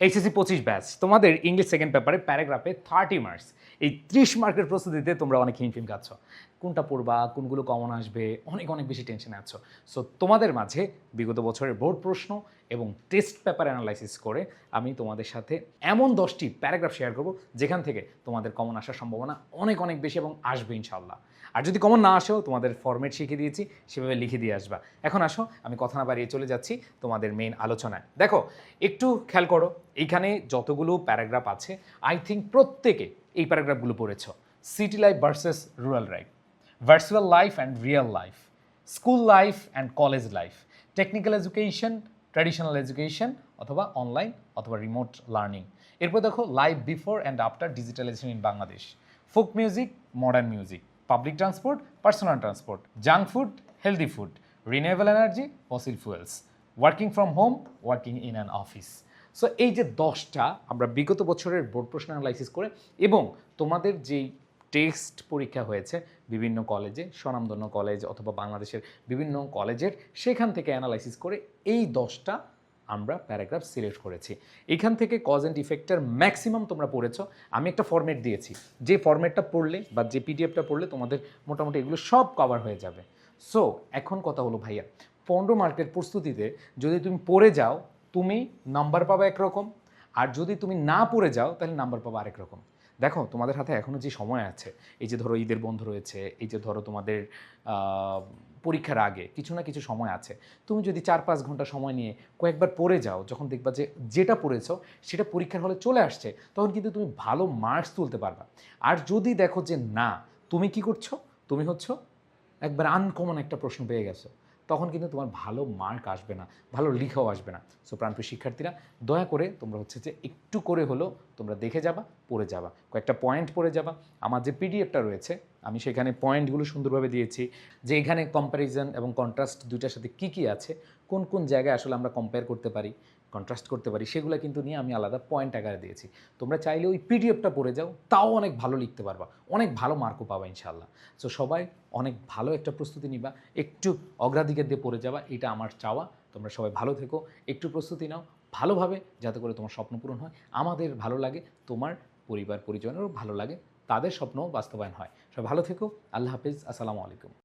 HSC পঁচিশ batch তোমাদের English second পেপারে প্যারাগ্রাফে থার্টি মার্কস এই ত্রিশ মার্কের প্রস্তুতিতে তোমরা অনেক হিমফিম খাচ্ছ। কোনটা পড়বা, কোনগুলো কমন আসবে, অনেক অনেক বেশি টেনশনে আছো। সো তোমাদের মাঝে বিগত বছরের বোর্ড প্রশ্ন এবং টেস্ট পেপার অ্যানালাইসিস করে আমি তোমাদের সাথে এমন দশটি প্যারাগ্রাফ শেয়ার করব, যেখান থেকে তোমাদের কমন আসার সম্ভাবনা অনেক অনেক বেশি এবং আসবে ইনশাল্লাহ আর যদি কমন না আসেও, তোমাদের ফর্মেট শিখিয়ে দিয়েছি, সেভাবে লিখে দিয়ে আসবা। এখন আসো, আমি কথা না বাড়িয়ে চলে যাচ্ছি তোমাদের মেইন আলোচনায়। দেখো, একটু খেয়াল করো এইখানে যতগুলো প্যারাগ্রাফ আছে আই থিঙ্ক প্রত্যেকে এই প্যারাগ্রাফগুলো পড়েছ। City life versus rural life virtual life and real life school life and college life technical education traditional education অথবা অনলাইন অথবা রিমোট লার্নিং এরপর দেখো life before and after digitalization in Bangladesh folk music modern music public transport personal transport junk food healthy food renewable energy fossil fuels working from home working in an office so এই যে দশটা আমরা বিগত বছরের board প্রশ্ন analysis করে এবং তোমাদের যেই টেস্ট পরীক্ষা হয়েছে বিভিন্ন কলেজে স্বনামধন্য কলেজ অথবা বাংলাদেশের বিভিন্ন কলেজের সেখান থেকে অ্যানালাইসিস করে এই দশটা আমরা প্যারাগ্রাফ সিলেক্ট করেছি। এখান থেকে কজ অ্যান্ড ইফেক্টের ম্যাক্সিমাম তোমরা পড়েছ। আমি একটা ফর্মেট দিয়েছি। যে ফর্মেটটা পড়লে বা যে পিডিএফটা পড়লে তোমাদের মোটামুটি এগুলো সব কভার হয়ে যাবে। সো এখন কথা হলো ভাইয়া পনেরো মার্কের প্রস্তুতিতে যদি তুমি পড়ে যাও, তুমি নাম্বার পাবে একরকম। আর যদি তুমি না পড়ে যাও, তাহলে নাম্বার পাবে আরেক রকম। দেখো, তোমাদের হাতে এখনও যে সময় আছে, এই যে ধরো ঈদের বন্ধ রয়েছে, এই যে ধরো তোমাদের পরীক্ষার আগে কিছু না কিছু সময় আছে, তুমি যদি চার পাঁচ ঘণ্টা সময় নিয়ে কয়েকবার পড়ে যাও, যখন দেখবা যে যেটা পড়েছো সেটা পরীক্ষার হলে চলে আসছে, তখন কিন্তু তুমি ভালো মার্কস তুলতে পারবা। আর যদি দেখো যে না, তুমি কি করছ? তুমি হচ্ছে একবার আনকমন একটা প্রশ্ন পেয়ে গেছো, তখন কিন্তু তোমার ভালো মার্ক আসবে না, ভালো লিখাও আসবে না। সো প্রাণপ্রিয় শিক্ষার্থীরা, দয়া করে তোমরা হচ্ছে যে একটু করে হলেও তোমরা দেখে যাবা পড়ে যাবা। কয়েকটা পয়েন্ট পড়ে যাবা। আমার যে পিডিএফটা রয়েছে, আমি সেখানে পয়েন্টগুলো সুন্দরভাবে দিয়েছি যে এখানে কম্প্যারিজন এবং কন্ট্রাস্ট দুইটার সাথে কী কী আছে, কোন কোন জায়গায় আসলে আমরা কম্পেয়ার করতে পারি কন্ট্রাস্ট করতে পারি, সেগুলো কিন্তু নিয়ে আমি আলাদা পয়েন্ট আকারে দিয়েছি। তোমরা চাইলে ওই পিডিএফটা পড়ে যাও, তাও অনেক ভালো লিখতে পারবা, অনেক ভালো মার্কও পাবা ইনশাল্লাহ সো সবাই অনেক ভালো একটা প্রস্তুতি নিবা, একটু অগ্রাধিকার দিয়ে পড়ে যাবা, এটা আমার চাওয়া। তোমরা সবাই ভালো থেকো, একটু প্রস্তুতি নাও, ভালোভাবে যাতে করে তোমার স্বপ্ন পূরণ হয়। আমাদের ভালো লাগে, তোমার পরিবার পরিজনেরও ভালো লাগে, তাদের স্বপ্ন বাস্তবায়ন হয়। সবাই ভালো থেকো, আল্লাহ হাফিজ, আসসালামু আলাইকুম।